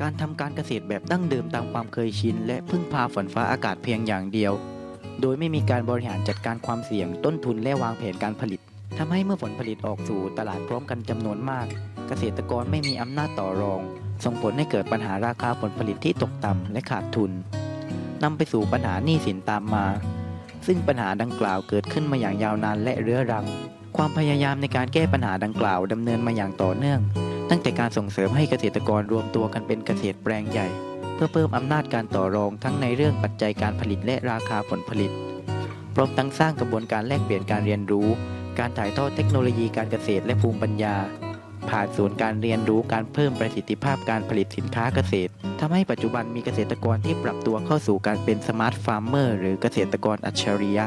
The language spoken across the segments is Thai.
การทำการเกษตรแบบดั้งเดิมตามความเคยชิน และพึ่งพาฝนฟ้าอากาศเพียงอย่างเดียว โดยไม่มีการบริหารจัดการความเสี่ยงต้นทุนและวางแผนการผลิตทำให้เมื่อผลผลิตออกสู่ตลาดพร้อมกันจำนวนมาก เกษตรกรไม่มีอำนาจต่อรอง ส่งผลให้เกิดปัญหาราคาผลผลิตที่ตกต่ำและขาดทุนนำไปสู่ปัญหาหนี้สินตามมา ซึ่งปัญหาดังกล่าวเกิดขึ้นมาอย่างยาวนานและเรื้อรัง ความพยายามในการแก้ปัญหาดังกล่าวดำเนินมาอย่างต่อเนื่อง ตั้งแต่การส่งเสริมให้เกษตรกรรวมตัวกันเป็นเกษตรแปลงใหญ่ เพื่อเพิ่มอำนาจการต่อรองทั้งในเรื่องปัจจัยการผลิตและราคาผลผลิต พร้อมทั้งสร้างกระบวนการแลกเปลี่ยนการเรียนรู้ การถ่ายทอดเทคโนโลยีการเกษตรและภูมิปัญญา ผ่านศูนย์การเรียนรู้การเพิ่มประสิทธิภาพการผลิตสินค้าเกษตรทำให้ปัจจุบันมีเกษตรกรที่ปรับตัวเข้าสู่การเป็นสมาร์ทฟาร์มเมอร์หรือเกษตรกรอัจฉริยะ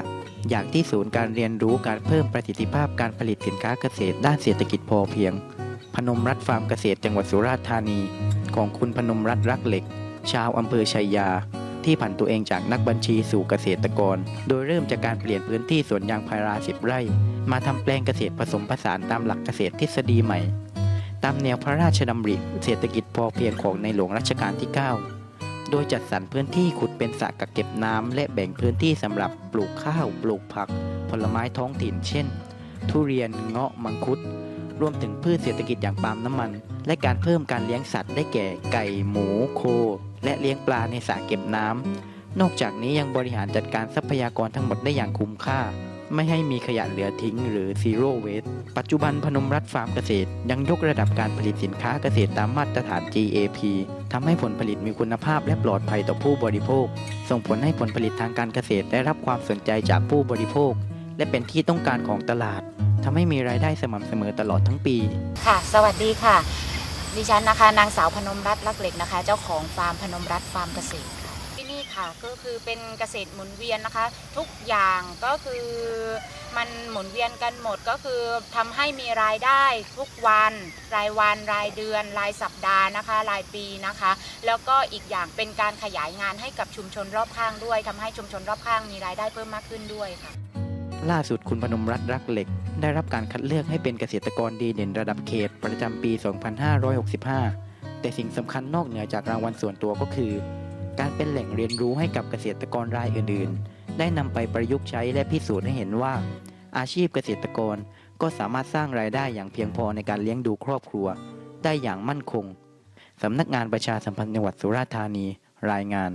อย่างที่ศูนย์การเรียนรู้การเพิ่มประสิทธิภาพการผลิตสินค้าเกษตร ด้านเศรษฐกิจพอเพียง พนมรัฐฟาร์มเกษตรจังหวัดสุราษฎร์ธานี ของคุณพนมรัฐรักเหล็ก ชาวอำเภอชัยยา ที่ผันตัวเองจากนักบัญชีสู่เกษตรกร โดยเริ่มจากการเปลี่ยนพื้นที่สวนยางพาราสิบไร่ มาทำแปลงเกษตรผสมผสานตามหลักเกษตรทฤษฎีใหม่ ตามแนวพระราชดำริเศรษฐกิจพอเพียงของในหลวงรัชกาลที่ 9 โดยจัดสรรพื้นที่ขุดเป็นสระกักเก็บน้ำและแบ่งพื้นที่สำหรับปลูกข้าว ปลูกผัก ผลไม้ท้องถิ่น เช่น ทุเรียนเงาะมังคุด รวมถึงพืชเศรษฐกิจอย่างปาล์มน้ำมัน และการเพิ่มการเลี้ยงสัตว์ได้แก่ไก่ หมู โค และเลี้ยงปลาในสระเก็บน้ำ นอกจากนี้ยังบริหารจัดการทรัพยากรทั้งหมดได้อย่างคุ้มค่า ไม่ให้มีขยะเหลือทิ้งหรือ zero waste ปัจจุบันพนมรัฐฟาร์มเกษตร ยังยกระดับการผลิตสินค้าเกษตรตามมาตรฐาน GAP ทำให้ผลผลิตมีคุณภาพและปลอดภัยต่อผู้บริโภค ส่งผลให้ผลผลิตทางการเกษตรได้รับความสนใจจากผู้บริโภค และเป็นที่ต้องการของตลาด ทำให้มีรายได้สม่ำเสมอตลอดทั้งปี ค่ะ สวัสดีค่ะ ดิฉันนะคะ นางสาวพนมรัตน์ลักเหล็กนะคะ เจ้าของฟาร์มพนมรัตน์ฟาร์มเกษตรค่ะที่นี่ค่ะก็คือเป็นเกษตรหมุนเวียนนะคะ ทุกอย่างก็คือมันหมุนเวียนกันหมดก็คือทำให้มีรายได้ทุกวัน รายวัน รายเดือน รายสัปดาห์นะคะ รายปีนะคะ แล้วก็อีกอย่างเป็นการขยายงานให้กับชุมชนรอบข้างด้วยทำให้ชุมชนรอบข้างมีรายได้เพิ่มมากขึ้นด้วยค่ะ ล่าสุดคุณพนมรัตน์รักเหล็ก ได้รับการคัดเลือกให้เป็นเกษตรกรดีเด่นระดับเขตประจำปี 2565 แต่สิ่งสำคัญนอกเหนือจากรางวัลส่วนตัวก็คือ การเป็นแหล่งเรียนรู้ให้กับเกษตรกรรายอื่น ๆ ได้นำไปประยุกต์ใช้และพิสูจน์ให้เห็นว่า อาชีพเกษตรกรก็สามารถสร้างรายได้อย่างเพียงพอในการเลี้ยงดูครอบครัว ได้อย่างมั่นคงสำนักงานประชาสัมพันธ์จังหวัดสุราษฎร์ธานีรายงาน